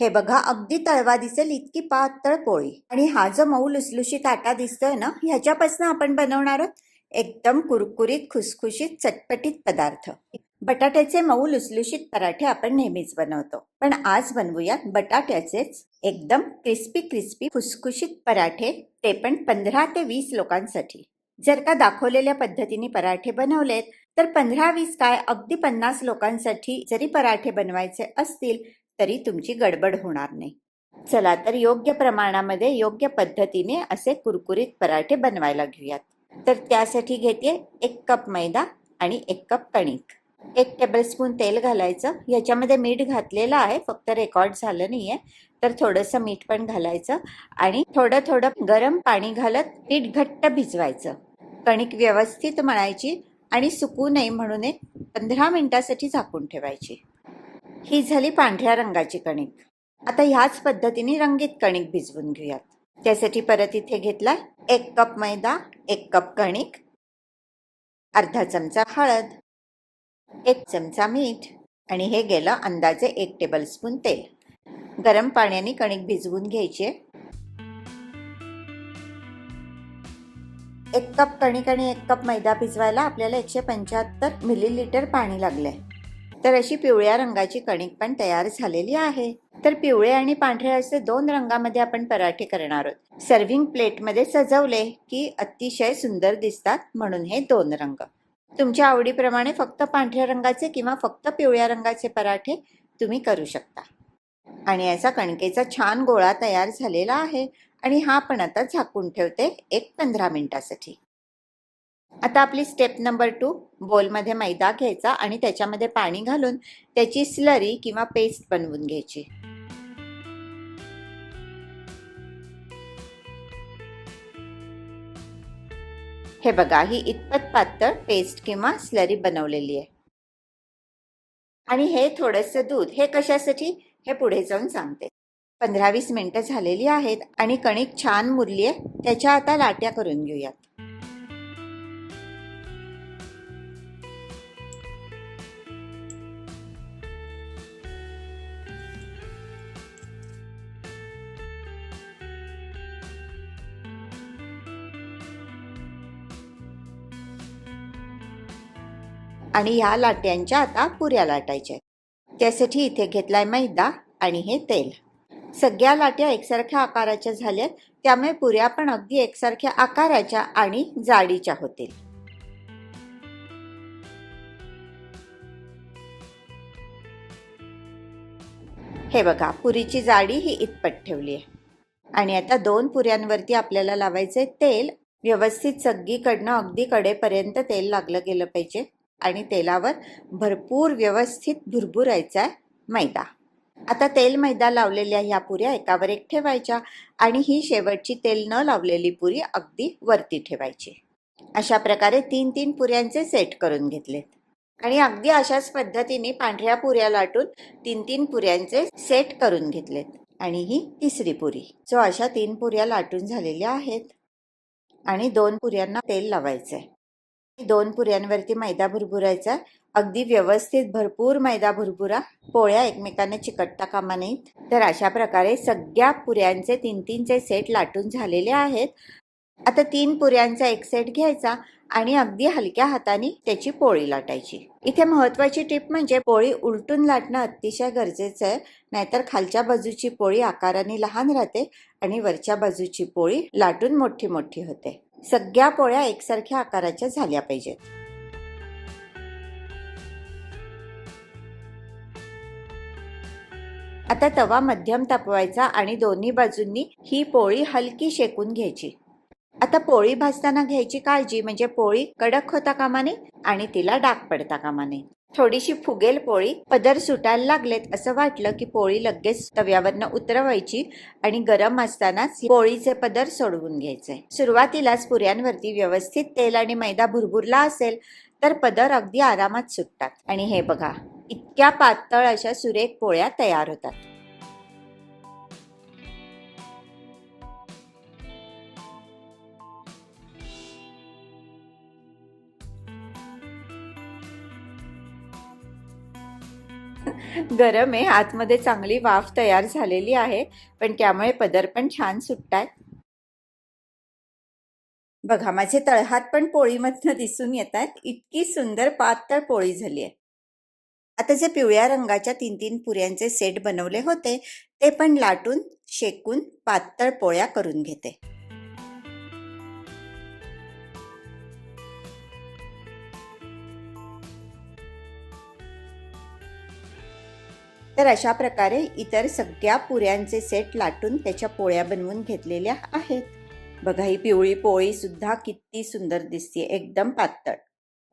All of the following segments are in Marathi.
हे बघा अगदी तळवा दिसेल इतकी पातळ पोळी. आणि हा जो मऊ लुसलुशीत आटा दिसतोय ना ह्याच्यापासून आपण बनवणार आहोत एकदम कुरकुरीत खुसखुशीत चटपटीत पदार्थ. बटाट्याचे मऊ लुसलुशीत पराठे आपण नेहमीच बनवतो. पण आज बनवूयात बटाट्याचेच एकदम क्रिस्पी क्रिस्पी खुसखुशीत पराठे ते पण पंधरा ते वीस लोकांसाठी. जर का दाखवलेल्या पद्धतीने पराठे बनवलेत तर पंधरा वीस काय अगदी पन्नास लोकांसाठी जरी पराठे बनवायचे असतील तरी तुमची गडबड होणार नाही. चला तर योग्य प्रमाणामध्ये योग्य पद्धतीने असे कुरकुरीत पराठे बनवायला घेऊयात. तर त्यासाठी घेते एक कप मैदा आणि एक कप कणिक. एक टेबलस्पून तेल घालायचं. याच्यामध्ये मीठ घातलेलं आहे फक्त रेकॉर्ड झालं नाहीये. तर थोडंसं मीठ पण घालायचं आणि थोडं थोडं गरम पाणी घालत पीठ घट्ट भिजवायचं. कणिक व्यवस्थित मळायची आणि सुकू नये म्हणून एक पंधरा मिनिटासाठी झाकून ठेवायची. ही झाली पांढऱ्या रंगाची कणिक. आता ह्याच पद्धतीने रंगीत कणिक भिजवून घेऊयात. त्यासाठी परत इथे घेतला एक कप मैदा एक कप कणिक अर्धा चमचा हळद एक चमचा मीठ आणि हे गेलं अंदाजे एक टेबलस्पून तेल. गरम पाण्याने कणिक भिजवून घ्यायचे एक कप कणिक आणि एक कप मैदा भिजवायला आपल्याला एकशे पंच्याहत्तर मिलीलिटर पाणी लागलंय. तर अशी पिवळ्या रंगाची कणिक पण तयार झालेली आहे. तर पिवळे आणि पांढरे असे दोन रंगामध्ये आपण पराठे करणार आहोत. सर्विंग प्लेटमध्ये सजवले की अतिशय सुंदर दिसतात म्हणून हे दोन रंग. तुमच्या आवडीप्रमाणे फक्त पांढऱ्या रंगाचे किंवा फक्त पिवळ्या रंगाचे पराठे तुम्ही करू शकता. आणि याचा कणकेचा छान गोळा तयार झालेला आहे. आणि हा पण आता झाकून ठेवते एक पंधरा मिनिटासाठी. आता आपली स्टेप नंबर टू बोलमध्ये मैदा घ्यायचा आणि त्याच्यामध्ये पाणी घालून त्याची स्लरी किंवा पेस्ट बनवून घ्यायची. हे बघा ही इतपत पातळ पेस्ट किंवा स्लरी बनवलेली आहे. आणि हे थोडंसं दूध हे कशासाठी? हे पुढे जाऊन सांगते. पंधरा वीस मिनिटं झालेली आहेत आणि कणिक छान मुरली आहे त्याच्या आता लाट्या करून घेऊयात. आणि ह्या लाट्यांच्या आता पुऱ्या लाटायच्या त्यासाठी इथे घेतलाय मैदा आणि हे तेल. सगळ्या लाट्या एकसारख्या आकाराच्या झाल्यात त्यामुळे पुऱ्या पण अगदी एकसारख्या आकाराच्या आणि जाडीच्या होतील. हे बघा पुरीची जाडी ही इतपत ठेवली आहे. आणि आता दोन पुऱ्यांवरती आपल्याला लावायचे तेल. व्यवस्थित सगळीकडनं अगदी कडेपर्यंत तेल लागलं गेलं पाहिजे. आणि तेलावर भरपूर व्यवस्थित भुरभुरायचा आहे मैदा. आता तेल मैदा लावलेल्या ह्या पुऱ्या एकावर एक ठेवायच्या आणि ही शेवटची तेल न लावलेली पुरी अगदी वरती ठेवायची. अशा प्रकारे तीन तीन पुऱ्यांचे सेट करून घेतलेत. आणि अगदी अशाच पद्धतीने पांढऱ्या पुऱ्या लाटून तीन तीन पुऱ्यांचे सेट करून घेतलेत. आणि ही तिसरी पुरी. जो अशा तीन पुऱ्या लाटून झालेल्या आहेत. आणि दोन पुऱ्यांना तेल लावायचं आहे दोन पुऱ्यांवरती मैदा भुरभुरायचा. अगदी व्यवस्थित भरपूर मैदा भुरभुरा. पोळ्या एकमेकांना चिकटता कामा नाहीत तर अशा प्रकारे सगळ्या पुऱ्यांचे तीन तीनचे सेट लाटून झालेले आहेत. आता तीन पुऱ्यांचा एक सेट घ्यायचा आणि अगदी हलक्या हाताने त्याची पोळी लाटायची. इथे महत्वाची टिप म्हणजे पोळी उलटून लाटणं अतिशय गरजेचं आहे. नाहीतर खालच्या बाजूची पोळी आकाराने लहान राहते आणि वरच्या बाजूची पोळी लाटून मोठी मोठी होते. सगळ्या पोळ्या एकसारख्या आकाराच्या झाल्या पाहिजेत. आता तवा मध्यम तापवायचा आणि दोन्ही बाजूंनी ही पोळी हलकी शेकून घ्यायची. आता पोळी भाजताना घ्यायची काळजी म्हणजे पोळी कडक होता कामा नये आणि तिला डाग पडता कामा नये. थोडीशी फुगेल पोळी पदर सुटायला लागलेत असं वाटलं की पोळी लगेच तव्यावरनं उतरवायची आणि गरम असतानाच पोळीचे पदर सोडवून घ्यायचे. सुरुवातीलाच पुऱ्यांवरती व्यवस्थित तेल आणि मैदा भुरभुरला असेल तर पदर अगदी आरामात सुटतात. आणि हे बघा इतक्या पातळ अशा सुरेख पोळ्या तयार होतात. गरम आहे आतमध्ये चांगली वाफ तयार झालेली आहे पण त्यामुळे पदर पण छान सुटतायत बघा माझे तळहात पण पोळीमधनं दिसून येत आहेत इतकी सुंदर पातळ पोळी झाली आहे. आता जे पिवळ्या रंगाच्या तीन तीन पुऱ्यांचे सेट बनवले होते ते पण लाटून शेकून पातळ पोळ्या करून घेते. तर अशा प्रकारे इतर सगळ्या पुऱ्यांचे सेट लाटून त्याच्या पोळ्या बनवून घेतलेल्या आहेत. बघा ही पिवळी पोळी सुद्धा किती सुंदर दिसते एकदम पातळ.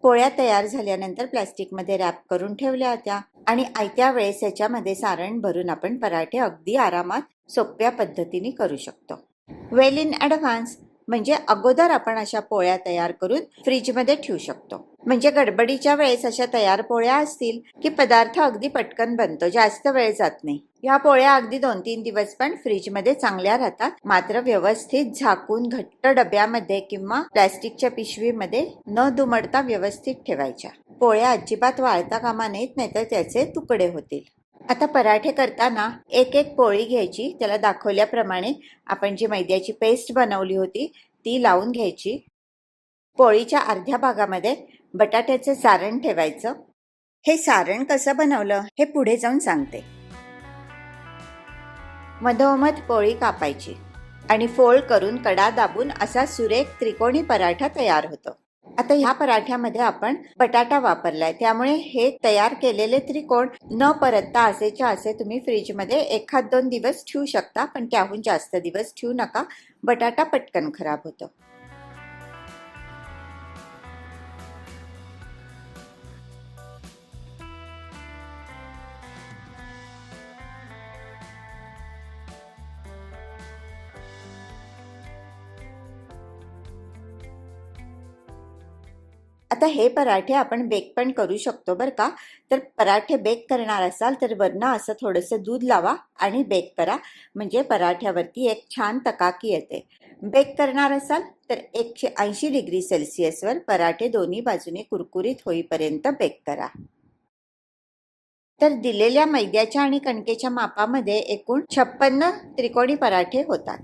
पोळ्या तयार झाल्यानंतर प्लास्टिकमध्ये रॅप करून ठेवल्या होत्या आणि आयत्या वेळेस याच्यामध्ये सारण भरून आपण पराठे अगदी आरामात सोप्या पद्धतीने करू शकतो. वेल इन ॲडव्हान्स म्हणजे अगोदर आपण अशा पोळ्या तयार करून फ्रीजमध्ये ठेवू शकतो. म्हणजे गडबडीच्या वेळेस अशा तयार पोळ्या असतील की पदार्थ अगदी पटकन बनतो जास्त वेळ जात नाही. या पोळ्या अगदी दोन तीन दिवस पण फ्रीजमध्ये चांगल्या राहतात. मात्र व्यवस्थित झाकून घट्ट डब्यामध्ये किंवा प्लॅस्टिकच्या पिशवीमध्ये न दुमडता व्यवस्थित ठेवायच्या. पोळ्या अजिबात वाळता कामा नयेत नाहीतर त्याचे तुकडे होतील. आता पराठे करताना एक एक पोळी घ्यायची. त्याला दाखवल्याप्रमाणे आपण जी मैद्याची पेस्ट बनवली होती ती लावून घ्यायची. पोळीच्या अर्ध्या भागामध्ये बटाट्याचं सारण ठेवायचं. हे सारण कसं बनवलं हे पुढे जाऊन सांगते. मधोमध पोळी कापायची आणि फोल्ड करून कडा दाबून असा सुरेख त्रिकोणी पराठा तयार होतो. आता ह्या पराठ्यामध्ये आपण बटाटा वापरलाय त्यामुळे हे तयार केलेले त्रिकोण न परतता असेच्या असे तुम्ही फ्रीजमध्ये एखाद दोन दिवस ठेवू शकता पण त्याहून जास्त दिवस ठेवू नका. बटाटा पटकन खराब होतो. आता हे पराठे आपण बेक पण करू शकतो बरं का. तर पराठे बेक करणार असाल तर वरनं असं थोडंसं दूध लावा आणि बेक करा. म्हणजे पराठ्यावरती एक छान तकाकी येते. बेक करणार असाल तर एकशे ऐंशी डिग्री सेल्सिअसवर पराठे दोन्ही बाजूने कुरकुरीत होईपर्यंत बेक करा. तर दिलेल्या मैद्याच्या आणि कणकेच्या मापामध्ये एकूण छप्पन्न त्रिकोणी पराठे होतात.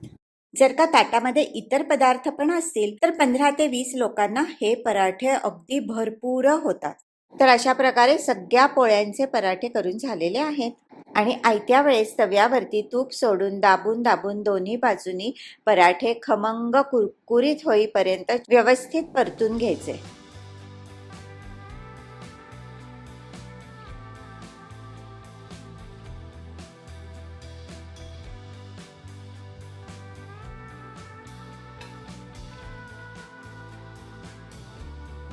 जर का ताटामध्ये इतर पदार्थ पण असतील तर पंधरा ते वीस लोकांना हे पराठे अगदी भरपूर होतात. तर अशा प्रकारे सगळ्या पोळ्यांचे पराठे करून झालेले आहेत. आणि आयत्या वेळेस तव्यावरती तूप सोडून दाबून दाबून दोन्ही बाजूनी पराठे खमंग कुरकुरीत होईपर्यंत व्यवस्थित परतून घ्यायचे.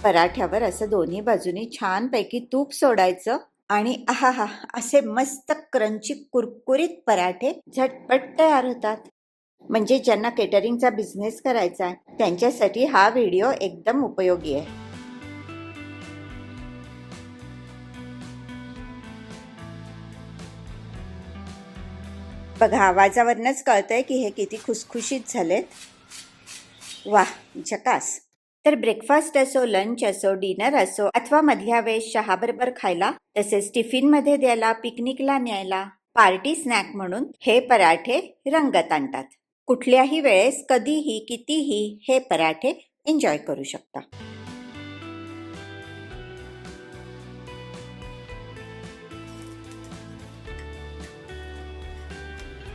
पराठ्यावर असं दोन्ही बाजूनी छानपैकी तूप सोडायचं आणि आहा हा असे मस्त क्रंची कुरकुरीत पराठे झटपट तयार होतात. म्हणजे ज्यांना केटरिंगचा बिझनेस करायचा आहे त्यांच्यासाठी हा व्हिडिओ एकदम उपयोगी आहे. बघा आवाजावरनच कळतंय की हे किती खुसखुशीत झालेत. वा झकास. तर ब्रेकफास्ट असो लंच असो डिनर असो अथवा मधल्या वेळेस चहाबरोबर खायला तसेच टिफिनमध्ये द्यायला पिकनिकला न्यायला पार्टी स्नॅक म्हणून हे पराठे रंगत आणतात. कुठल्याही वेळेस कधीही कितीही हे पराठे एन्जॉय करू शकता.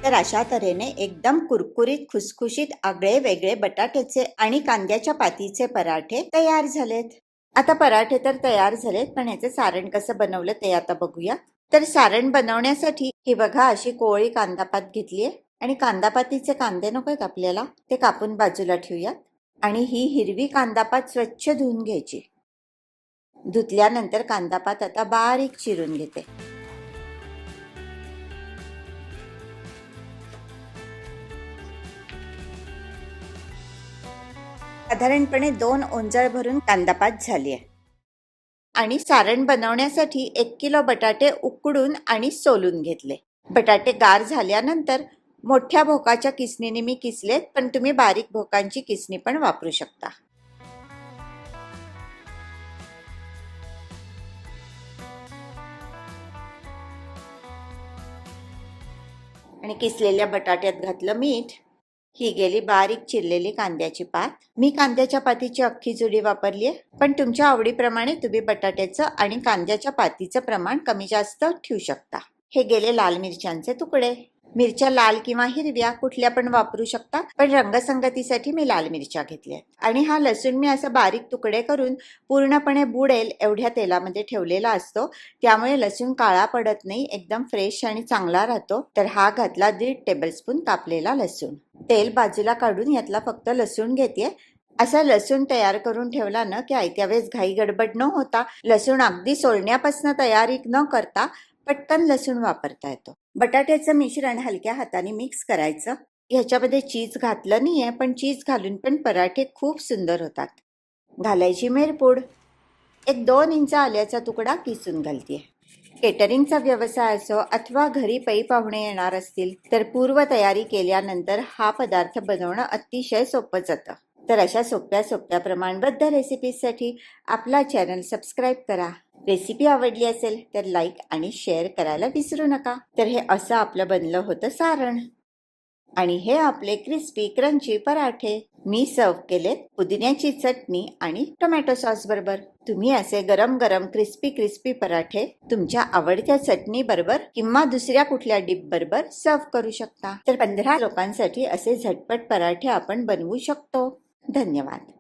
तर अशा तऱ्हेने एकदम कुरकुरीत खुसखुशीत आगळे वेगळे बटाट्याचे आणि कांद्याच्या पातीचे पराठे तयार झालेत. आता पराठे तर तयार झालेत पण याचं सारण कसं बनवलं ते आता बघूया. तर सारण बनवण्यासाठी ही बघा अशी कोळी कांदापात घेतलीये आणि कांदापातीचे कांदे नकोत आपल्याला ते कापून बाजूला ठेवूयात. आणि ही हिरवी कांदापात स्वच्छ धुवून घ्यायची. धुतल्यानंतर कांदापात आता बारीक चिरून घेते. साधारणपणे दोन ओंजळ भरून कांदापात झाली आहे. आणि सारण बनवण्यासाठी एक किलो बटाटे उकडून आणि सोलून घेतले. बटाटे गार झाल्यानंतर मोठ्या भोकाच्या किसणीने मी किसलेत पण तुम्ही बारीक भोकांची किसणी पण वापरू शकता. आणि किसलेल्या बटाट्यात घातलं मीठ. ही गेली बारीक चिरलेली कांद्याची पात. मी कांद्याच्या पातीची अख्खी जुडी वापरली आहे पण तुमच्या आवडीप्रमाणे तुम्ही बटाट्याचं आणि कांद्याच्या पातीचं प्रमाण कमी जास्त ठेवू शकता. हे गेले लाल मिरच्यांचे तुकडे. मिरच्या लाल किंवा हिरव्या कुठल्या पण वापरू शकता पण रंगसंगतीसाठी मी लाल मिरच्या घेतल्या आणि हा लसूण मी असं बारीक तुकडे करून पूर्णपणे बुडेल एवढ्या तेलामध्ये ठेवलेला असतो. त्यामुळे लसूण काळा पडत नाही एकदम फ्रेश आणि चांगला राहतो. तर हा घातला दीड टेबलस्पून कापलेला लसूण. तेल बाजूला काढून यातला फक्त लसूण घेते असा लसूण तयार करून ठेवला ना की आयत्या वेळेस घाई गडबड न होता लसूण अगदी सोलण्यापासून तयारी न करता पटकन लसूण वापरता येतो. बटाट्याचं मिश्रण हलक्या हाताने मिक्स करायचं. ह्याच्यामध्ये चीज घातलं नाही आहे पण चीज घालून पण पराठे खूप सुंदर होतात. घालायची मेरपूड. एक दोन इंच आल्याचा तुकडा किसून घालते केटरिंगचा व्यवसाय असो अथवा घरी पै पाहुणे येणार असतील तर पूर्वतयारी केल्यानंतर हा पदार्थ बनवणं अतिशय सोपं जातं. तर अशा सोप्या सोप्या प्रमाणबद्ध रेसिपीजसाठी आपला चॅनल सबस्क्राईब करा. रेसिपी आवडली असेल तर लाईक आणि शेअर करायला विसरू नका. तर हे असं आपलं बनलं होतं सारण. आणि हे आपले क्रिस्पी क्रंची पराठे मी सर्व केलेत पुदिन्याची चटणी आणि टोमॅटो सॉस बरोबर. तुम्ही असे गरम गरम क्रिस्पी क्रिस्पी पराठे तुमच्या आवडत्या चटणी बरोबर किंवा दुसऱ्या कुठल्या डिप बरोबर सर्व करू शकता. तर पंधरा लोकांसाठी असे झटपट पराठे आपण बनवू शकतो. धन्यवाद.